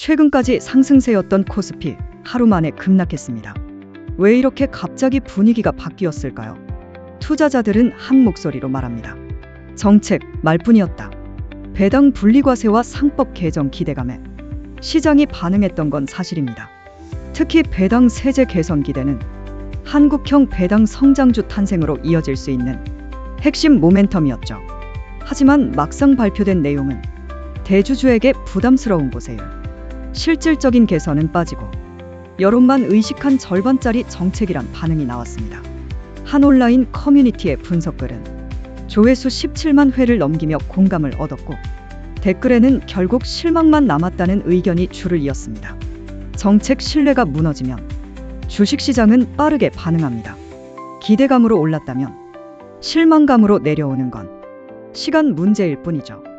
최근까지 상승세였던 코스피 하루 만에 급락했습니다. 왜 이렇게 갑자기 분위기가 바뀌었을까요? 투자자들은 한 목소리로 말합니다. 정책 말뿐이었다. 배당 분리과세와 상법 개정 기대감에 시장이 반응했던 건 사실입니다. 특히 배당 세제 개선 기대는 한국형 배당 성장주 탄생으로 이어질 수 있는 핵심 모멘텀이었죠. 하지만 막상 발표된 내용은 대주주에게 부담스러운 곳에요. 실질적인 개선은 빠지고 여론만 의식한 절반짜리 정책이란 반응이 나왔습니다. 한 온라인 커뮤니티의 분석글은 조회수 17만 회를 넘기며 공감을 얻었고 댓글에는 결국 실망만 남았다는 의견이 줄을 이었습니다. 정책 신뢰가 무너지면 주식시장은 빠르게 반응합니다. 기대감으로 올랐다면 실망감으로 내려오는 건 시간 문제일 뿐이죠.